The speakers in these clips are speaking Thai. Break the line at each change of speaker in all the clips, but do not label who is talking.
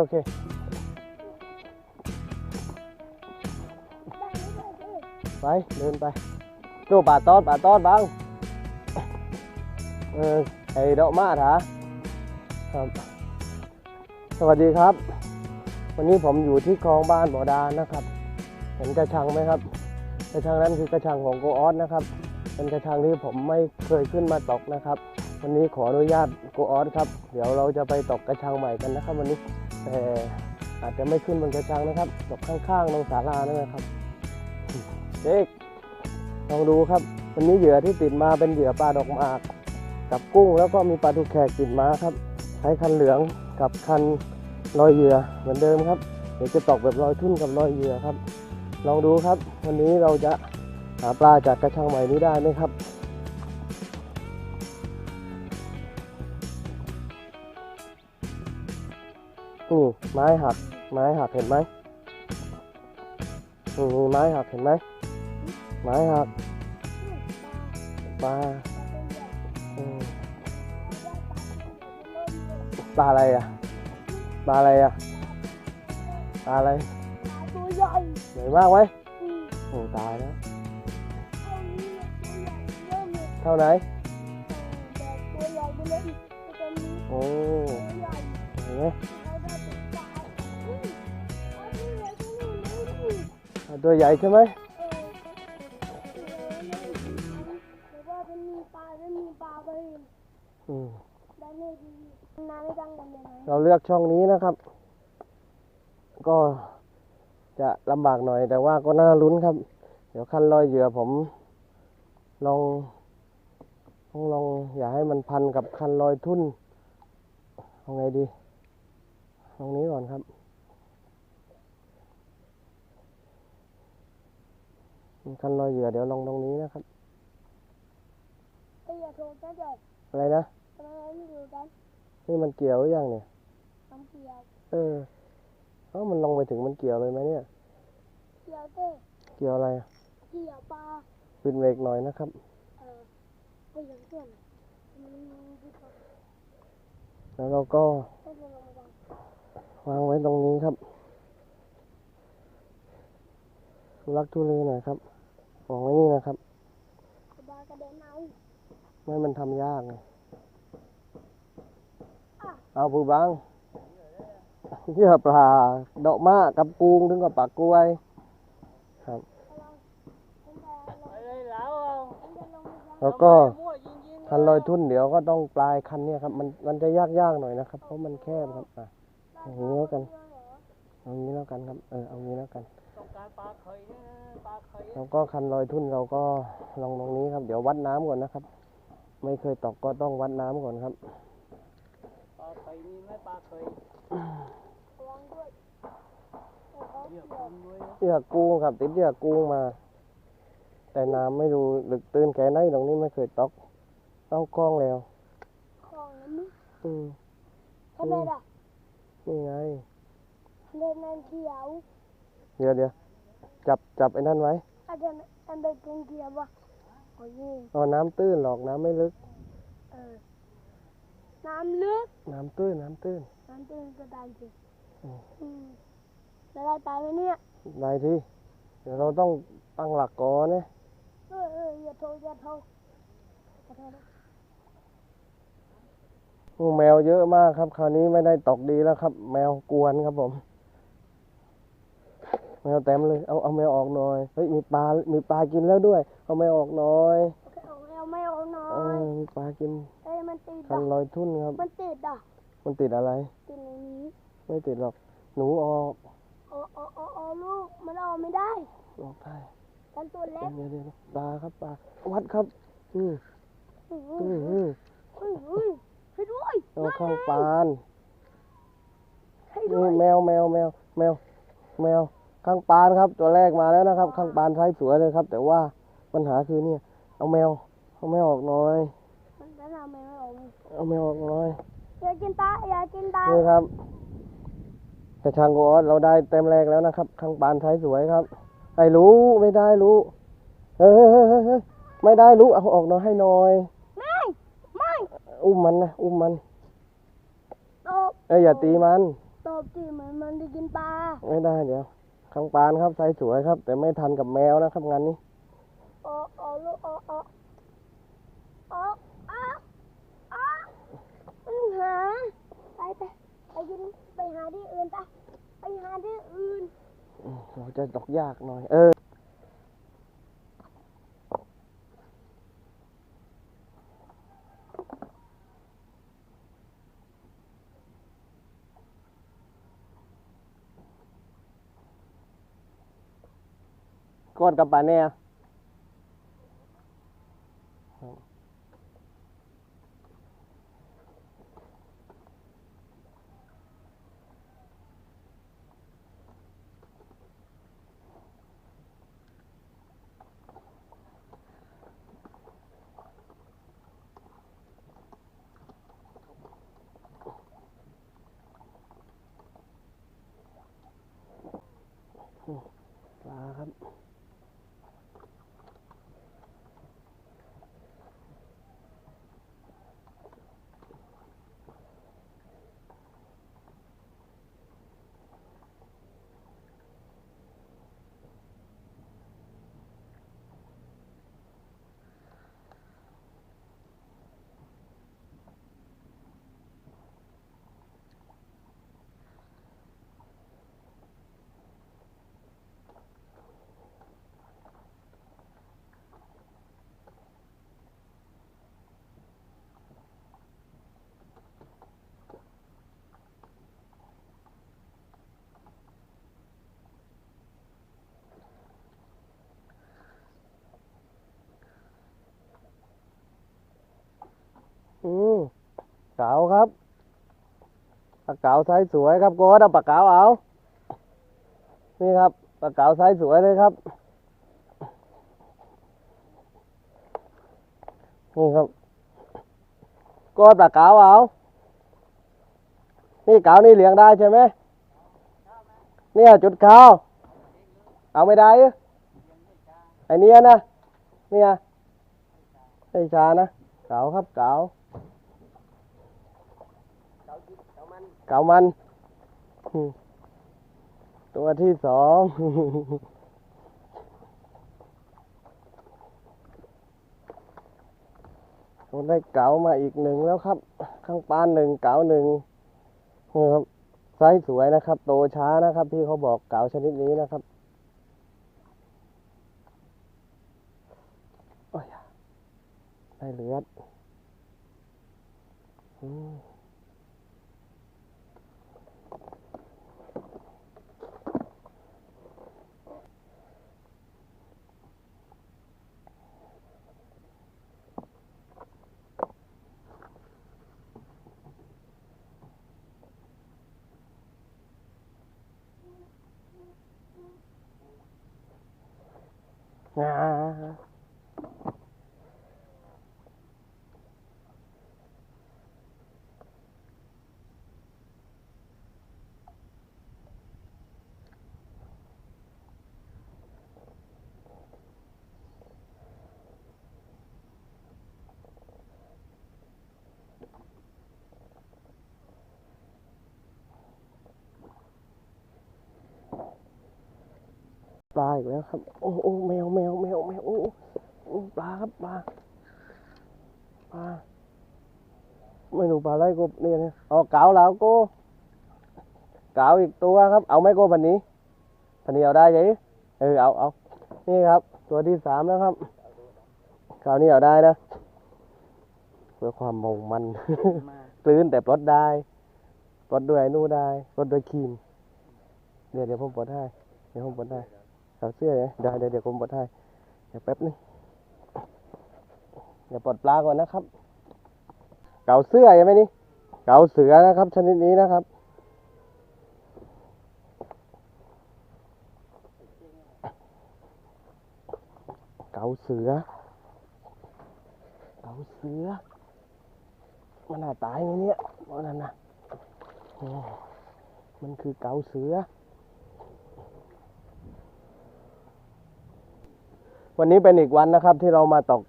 ไหม
โอเคไป
เดินไปดูป่าตอดป่าตอดบ้างเออไอ้ดอกมาถาครับ สวัสดีครับ วันนี้ผมอยู่ที่คลองบ้านบ่อดานนะครับ เห็นกระชังไหมครับ กระชังนั้นคือกระชังของโกออสนะครับ เป็นกระชังที่ผมไม่เคยขึ้นมาตกนะครับ วันนี้ขออนุญาตโกออสครับ เดี๋ยวเราจะไปตกกระชังใหม่กันนะครับ วันนี้ แต่อาจจะไม่ขึ้นบนกระชังนะครับตกข้างๆตรงศาลานั่นนะครับเด็กลองดูครับวันนี้เหยื่อที่ติดมาเป็นเหยื่อปลาดอกหมาก กับกุ้งแล้วก็มีปลาทูแขกติดมาครับ ใช้คันเหลืองกับคันลอยเหยื่อเหมือนเดิมครับเดี๋ยวจะตกแบบลอยทุ่นกับลอยเหยื่อครับ ลองดูครับ วันนี้เราจะหาปลาจากกระชังใหม่นี้ได้ไหมครับ นี่ไม้หักไม้หักเห็นไหมนี่มีไม้หักเห็นไหมไม้หักปลาอืมปลาอะไรอะปลาอะไรอะปลาอะไร
ตัวใหญ่
ใหญ่มากไหม
อืม
โอ้ตายแล้ว
เท่านี้ตัวใหญ่เริ่มเลย
เท่าไหน
แต่ตัวใหญ่ไปเลยอีกตัวนี้
โอ้
ตัวใหญ่
เห็นไหม
เขาได้ ตั
วใหญ่ใช่ไหม
เรา
เลือกช่องนี้นะครับ ก็จะลำบากหน่อยแต่ว่าก็น่าลุ้นครับ เดี๋ยวคันลอยเหยื่อผมลองต้องลองอย่าให้มันพันกับคันลอยทุ่น เอาไงดี ตรงนี้ก่อนครับ คันลอยเหยื่อเดี๋ยวลองตรงนี้นะครับ
ไอ้ยอย่าโทรกันเลย
อะไรนะ
ทำไมไม่ดูกัน
นี่มันเกี่ยวหรือยังเนี่ย
น้ำเกียว
เออเอ้ามันลงไปถึงมันเกี่ยวเลยไหมเนี่ย
เกียวเต้
เกี่ยวอะไรอะ
เกียวปลา
ปิดเบรกหน่อยนะครับ
เออไปยังเพื่อนมันดีกว่า
แล้วเราก็ วางไว้ตรงนี้ครับทุลักทุเลหน่อยครับวางไว้นี่นะครับ
กระบากระเด็นเอา
ไม่มันทำยากไงเอาผู้บังเหยื่อปลาดอกม้ากับปูงถึงกับปากกล้วย ครับ
เป็นแต่ลง
เลยแล้ว
เป็นแต่ลงมาก่อน
แล้วก็
มั่วยิงยิง
คันลอยทุ่นเดี๋ยวก็ต้องปลายคันเนี่ยครับ มันมันจะยากยากๆหน่อยนะครับ เพราะมันแคบครับอะ เอางี้แล้วกันเอางี้แล้วกันครับ เออเอางี้แล้วกัน
ต้องการปลาเคยเนี่ยนะปลาเคย
แล้วก็คันลอยทุ่นเราก็ลองตรงนี้ครับ เดี๋ยววัดน้ำก่อนนะครับ ไม่เคยตกก็ต้องวัดน้ำก่อนครับ
ปลาเคยมีไหมปลาเคย
ระวังด้วยแต่เขา
เรียก
เกี่ยว
คุณด้วยนะ
เหยื่อกุ้งครับติดเหยื่อกุ้งมา แต่น้ำไม่รู้ลึกตื้นแค่ไหนตรงนี้ไม่เคยตกต้องคล้องแล้ว
ของนั้นนี่
อืม
ทำไมล่ะ
นี่ไง
เล่นนั่นเขียว
เดี๋ยวเดี๋ยวจับจับไอ้นั่นไว้
อาจจะอันเป็นเกงเขียววะโอ้ย
เอาน้ำตื้นหรอกน้ำไม่ลึก
เออน้ำลึก
น้ำตื้นน้ำตื้น
น้ำตื้นก็ตามสิ
อืม
อืมแล้วได้ปลาไหมเนี่ย
ได้ที่เดี๋ยวเราต้องตั้งหลักก่อนนะ
เออเอออย่าโทรอย่าโทรอย่าโทรนะ
โอ้แมวเยอะมากครับ คราวนี้ไม่ได้ตกดีแล้วครับ แมวกวนครับผม แมวเต็มเลย เอาเอาแมวออกหน่อย เฮ้ยมีปลา มีปลากินแล้วด้วย เอาแมวออกหน่อย
โอเคเอาเอาไม่เอาหน่อ
เออยมีปลากิน
เอ้ยมันติด
คั
อะ
นลอยทุ่นครับ
มันติดอะ
มันติดอะไร
ติดในนี้
ไม่ติดหรอก หนูออก
โอ้โอ้โอ้โอ้ลูกมันออกไม่ได้
ออกได้
กันตัวเล็ก
เดี๋ยวเดี๋ยวเดี๋ยวปลาครับปลา วัดครับ อืม
อุ้ย
อืมอืม
อุ้ยอุ้ยให้ด้วย
เอาข้างปาน
ให้ด้ว
นี่
ย
แมวแมวแมวแมวแมวข้างปานครับ ตัวแรกมาแล้วนะครับ ข้างปานท้ายสวยเลยครับ แต่ว่าปัญหาคือเนี่ย เอาแมวเอาแมวออกหน่อย
มันจะทำไมไม่ออก
เอาแมวออกหน่อย
อย่ากินตาอย่ากินตา
นี่ครับกระชังโกออสเราได้เต็มแรกแล้วนะครับ ข้างปานท้ายสวยครับไอ้รู้ไม่ได้รู้เฮ้ยเฮ้ยเฮ้ยเฮ้ยเฮ้ยไม่ได้รู้เอาออกหน่อยให้หน่อย
ไม่ไม่
อุ้มมันนะ อุ้มมัน
ตบ
เอ้ยอย่าตีมัน
ตบสิเหมือนมันจะกินปลา
ไม่ได้เดี๋ยวข้างปานครับไซส์สวยครับ แต่ไม่ทันกับแมวนะครับงานนี้
ออกออกลูกออกออกออกออกออกมันหาไปไปไปกินไปหาที่อื่นไปไปหาที่อื่น
อืมเราจะดอกยากหน่อย เออ ก้อนกับปลาแน่ยปลาครับ อืม เก๋าครับปลาเก๋าไซส์สวยครับโกดเอาปลาเก๋าเอา นี่ครับปลาเก๋าไซส์สวยเลยครับ นี่ครับโกดปลาเก๋าเอา นี่เก๋านี่เลี้ยงได้ใช่ไหมเนี่ยจุดขาว เอาไม่ได้อไอเนี้ยนะ เนี่ยไอชานะเก๋าครับเก๋า เก่ามัน ตัวที่สองผมได้เก๋ามาอีกหนึ่งแล้วครับ ข้างปานหนึ่งเก๋าหนึ่งนี่ครับไซส์สวยนะครับ โตช้านะครับ ที่เขาบอกเก๋าชนิดนี้นะครับ Yeah. ลาอีกแล้วครับ โอ้โอ้แมวแมวแมวแมวโอ้ปลาครับปลาปลาไม่รู้ปลาอะไรกูเนี่ยนะเอาเก๋าแล้วกูเก๋าอีกตัวครับ เอาไหมกูพันนี้พันนี้เอาได้ไหมเออเอาเอานี่ครับ ตัวที่สามแล้วครับเก๋านี่เอาได้นะเพื่อความมงมันกลืนแต่ปลดได้ปลดด้วยนู่นได้ปลดด้วยครีมเดี๋ยวเดี๋ยวผมปลดให้เดี๋ยวผมปลดให้ เอาเสื้อเนี่ยเดี๋ยวเดี๋ยวเดี๋ยวผมปลดให้เดี๋ยวแป๊บนึงเดี๋ยวปลดปลาก่อนนะครับ เก่าเสื้อใช่ไหมนี่ เก่าเสือนะครับ ชนิดนี้นะครับเก่าเสือ เก่าเสือ มันน่าตายไหมเนี่ยว่านั่นนะมันคือเกาเสือ วันนี้เป็นอีกวันนะครับที่เรามาตก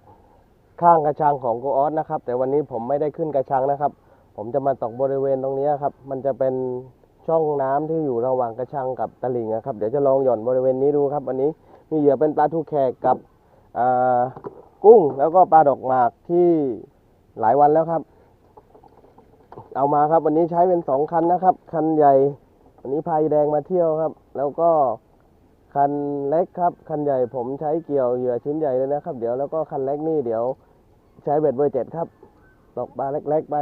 ข้างกระชังของโกออสนะครับ แต่วันนี้ผมไม่ได้ขึ้นกระชังนะครับ ผมจะมาตกบริเวณตรงนี้ครับ มันจะเป็นช่องน้ำที่อยู่ระหว่างกระชังกับตลิ่งนะครับ เดี๋ยวจะลองหย่อนบริเวณนี้ดูครับ วันนี้มีเหยื่อเป็นปลาทูแขกกับอ่ากุ้งแล้วก็ปลาดอกหมากที่หลายวันแล้วครับ เอามาครับ วันนี้ใช้เป็นสองคันนะครับ คันใหญ่ วันนี้พายแดงมาเที่ยวครับ แล้วก็ คันเล็กครับ คันใหญ่ผมใช้เกี่ยวเหยื่อชิ้นใหญ่เลยนะครับ เดี๋ยวแล้วก็คันเล็กนี่เดี๋ยวใช้เบ็ดเบอร์เจ็ดครับ ตกปลาเล็กๆไป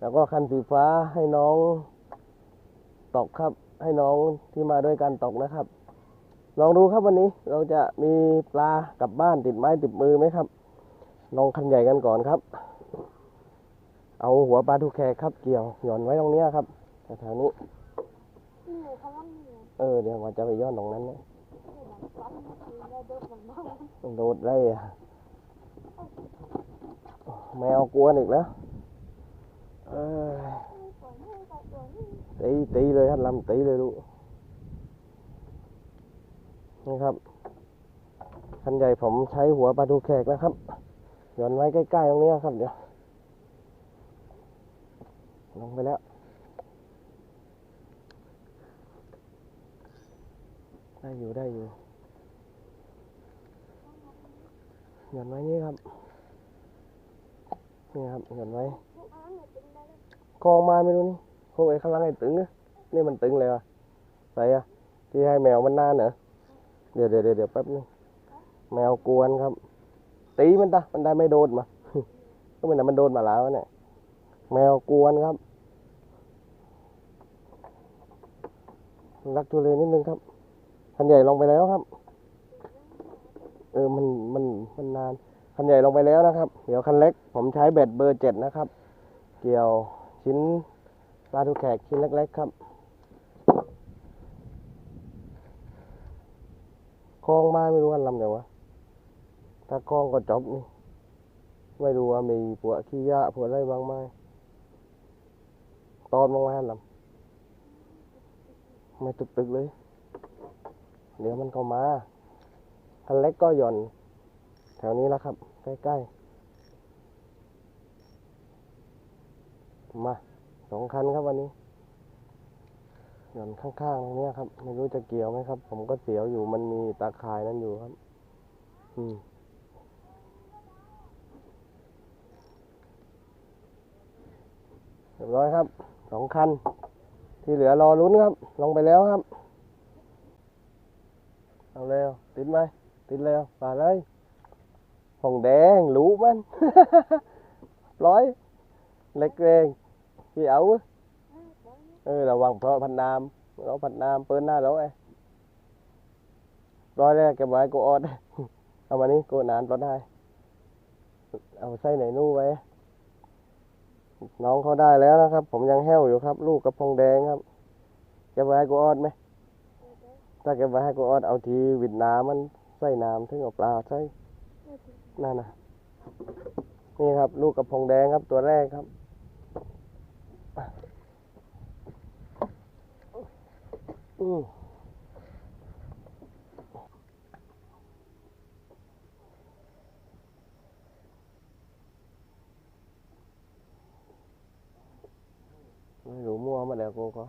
แล้วก็คันสีฟ้าให้น้องตกครับ ให้น้องที่มาด้วยกันตกนะครับ ลองดูครับวันนี้เราจะมีปลากลับบ้านติดไม้ติดมือไหมครับ ลองคันใหญ่กันก่อนครับ เอาหัวปลาทูแคครับเกี่ยวหย่อนไว้ตรงเนี้ยครับแถวๆนี้
นี่เลยคำว่าเหนื่อย
เออเดี๋ยวว่าจะไปย้อนตรงนั้นนะ โดดได้อะแมวกวนอีกแล้วตีตีเลยครับลำตีเลยลูกนี่ครับคันใหญ่ผมใช้หัวปลาทูแขกนะครับหย่อนไว้ใกล้ๆตรงนี้ครับเดี๋ยวลงไปแล้วได้อยู่ได้อยู่ หย่อนไว้นี่ครับนี่ครับหย่อนไว้
กอันเห็นได้เล
องมาไม่รู้นี่คงไอ้ข้างล่างไอ้ตึงอะนี่มันตึงเลยว่ะใส่อะที่ให้แมวมันน่าเหรอเดี๋ยวเดี๋ยวเดี๋ยวเดี๋ยวแป๊บนึงแมวกวนครับ ตีมันตะมันได้ไม่โดนมาก็มันน่มันโดนมาแล้วเนี่ยแมวกวนครับ รักทุเรนิดนึงครับคันใหญ่ลงไปแล้วครับ เออมันมันมันนานคันใหญ่ลงไปแล้วนะครับ เดี๋ยวคันเล็ก ผมใช้เบ็ดเบอร์เจ็ดนะครับ เกี่ยวชิ้นปลาทูแขกชิ้นเล็ก ๆ ครับ คลองมาไม่รู้ว่าลำไหนวะ ถ้าคลองก็จบนี่ ไม่รู้ว่ามีพวกขี้ยะพวกอะไรบ้างไหมตอนบางไหมลำไม่ตึกๆเลย เดี๋ยวมันก็มา คันเล็กก็หย่อน แถวนี้แล้วครับ ใกล้ๆ มาสองคันครับวันนี้ หย่อนข้างๆตรงนี้ครับ ไม่รู้จะเกี่ยวไหมครับ ผมก็เสียวอยู่มันมีตาข่ายนั่นอยู่ครับ อืมเรียบร้อยครับสองคัน ที่เหลือรอลุ้นครับ ลงไปแล้วครับ เอาเร็วติดไหม ติดแล้วป่าเลยหงแดงหลูมัน ร้อยเล็กเองพี่เอาเออระวังเพราะพันนามเราพันนามเปิ้นหน้าเราไอ้ร้อยแรกเก็บไว้กูออดเอามานี่กูนานรถได้ เอาใส่ไหนนู่ไว้ น้องเขาได้แล้วนะครับ ผมยังแห้วอยู่ครับ ลูกกระพงแดงครับเก็บไว้ให้กูออดไหมถ้าเก็บไว้ให้กูออดเอาทีวิดน้ำมัน ใส่น้ำถึงเอาปลาใส่นั่นนะนี่ครับ ลูกกระพงแดงครับตัวแรกครับอืมไม่รู้มั่วมาแล้วกูก็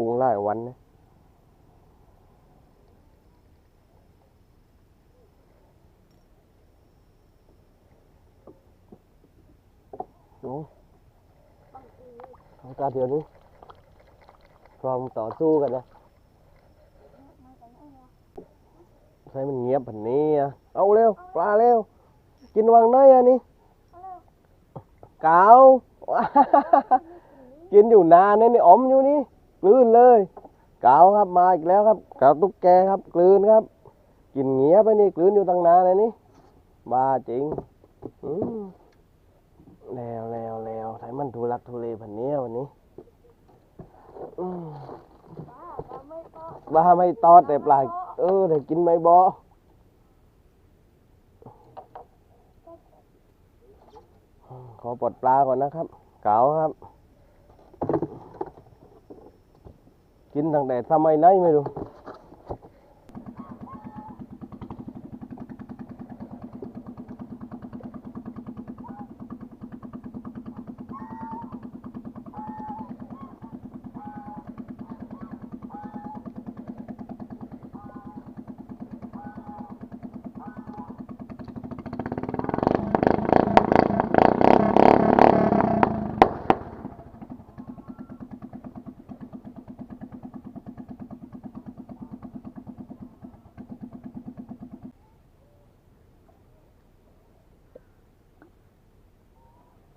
กูหลายวันนะโอ้ทำการเดี๋ยวนี้พร้อมต่อสู้กันนะใช้มันเงียบผันนี้อะเอาเร็ว ปลาเร็ว กินวางน้อยอะนี่เกาวกินอยู่นานนะนี่อมอยู่นี่ กลืนเลยเกาวครับมาอีกแล้วครับเกาวตุ๊กแกครับกลืนครับกินเงี้ยไปนี่กลืนอยู่ตั้งนานเลยนี่บ้าจริงแล้วแล้วแล้วไทมันทุลักทุเลผันนี้วันนี้ม
บ้าไม่
ตอดแต่ปลายเออแต่กินไม่บอขอปลดปลาก่อนนะครับ เกเก๋าครับ กินตั้งแต่สมัยไหนไม่รู้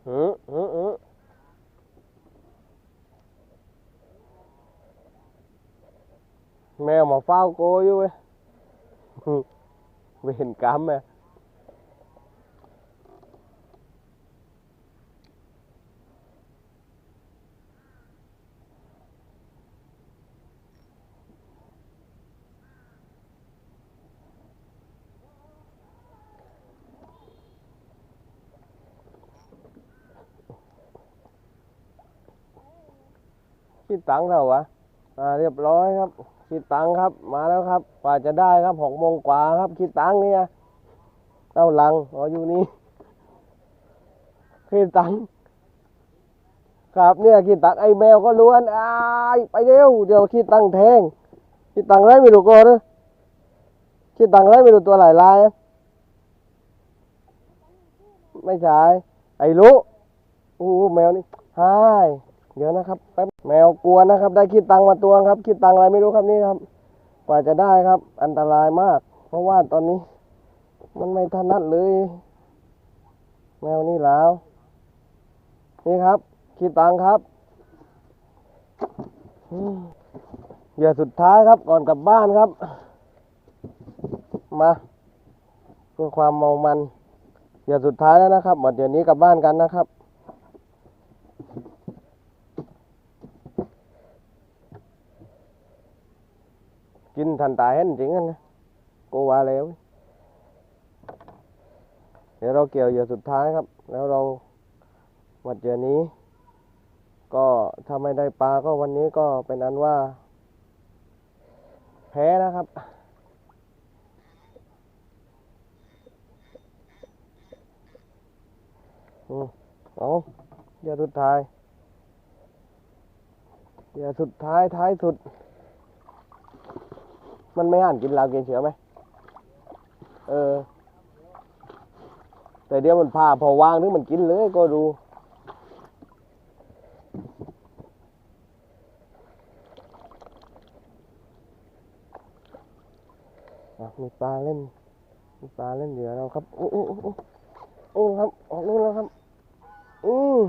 อืออืออือ แมวมาเฝ้าโกอยู่เว้ยเห็นกรรมไหมคิดตังค์เท่าวะอ่าเรียบร้อยครับ คิดตังครับ มาแล้วครับ กว่าจะได้ครับหกโมงกว่าครับ คิดตังเนี่ยเอาหลังอ๋ออยู่นี่คิดตังครับเนี่ยคิดตังไอ้แมวก็ล้วนอ้ายไปเร็วเดี๋ยวคิดตังแทงคิดตังไรไม่รู้ก่อนนะคิดตังไรไม่รู้ตัวหลายลายไม่ใช่ไอ้รู้โอ้แมวนี่ฮาย เดี๋ยวนะครับแป๊บแมวกลัวนะครับ ได้คิดตังมาตัวครับ คิดตังอะไรไม่รู้ครับนี่ครับ กว่าจะได้ครับ อันตรายมาก เพราะว่าตอนนี้ มันไม่ถนัดเลย แมวนี่แล้ว นี่ครับ คิดตังครับอืมเหยื่อสุดท้ายครับ ก่อนกลับบ้านครับ มาเพื่อความเมามันเหยื่อสุดท้ายแล้วนะครับหมดเดี๋ยวนี้กลับบ้านกันนะครับ กินทันตายเห็นจริงๆนะกูว่าแล้วเดี๋ยวเราเกี่ยวเหยื่อสุดท้ายครับ แล้วเราหมดเหยื่อนี้ ก็ถ้าไม่ได้ปลาก็วันนี้ก็เป็นอันว่า แพ้นะครับอืมเอาเหยื่อสุดท้ายเหยื่อสุดท้ายท้ายสุด มันไม่หันกินเหล้ากินเสือไหม เออ แต่เดี๋ยวมันพาพอวางถึงมันกินเลยก็ดูมีปลาเล่น มีปลาเล่นเหยื่อเราครับ โอ้โอ้โอ้โอ้โอ้ครับ ออกนู่นแล้วครับ อืม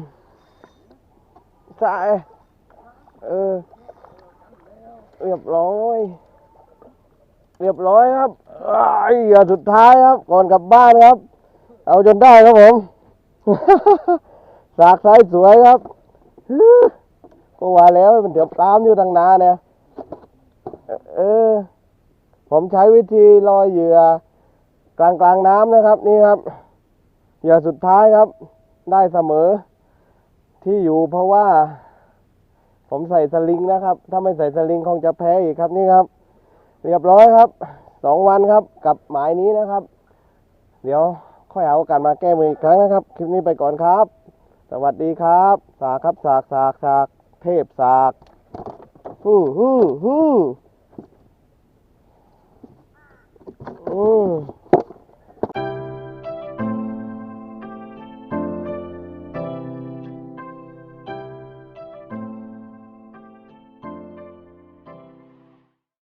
สาย เออเรียบร้อย เรียบร้อยครับอ้เหยื่อสุดท้ายครับ ก่อนกลับบ้านครับ เอาจนได้ครับผม สากไซส์สวยครับก็ว่าแล้วมันเดี๋ยวตามอยู่ทางนาเนี่ยเออ ผมใช้วิธีลอยเหยื่อกลางกลางน้ำนะครับ นี่ครับ เหยื่อสุดท้ายครับ ได้เสมอ ที่อยู่เพราะว่า ผมใส่สลิงนะครับ ถ้าไม่ใส่สลิงคงจะแพ้อีกครับนี่ครับ เรียบร้อยครับสองวันครับกับหมายนี้นะครับ เดี๋ยวค่อยเอาโอกาสมาแก้มืออีกครั้งนะครับ คลิปนี้ไปก่อนครับ สวัสดีครับ สากครับสากสากสากเทพสากฮู้ฮู้ฮู้อืม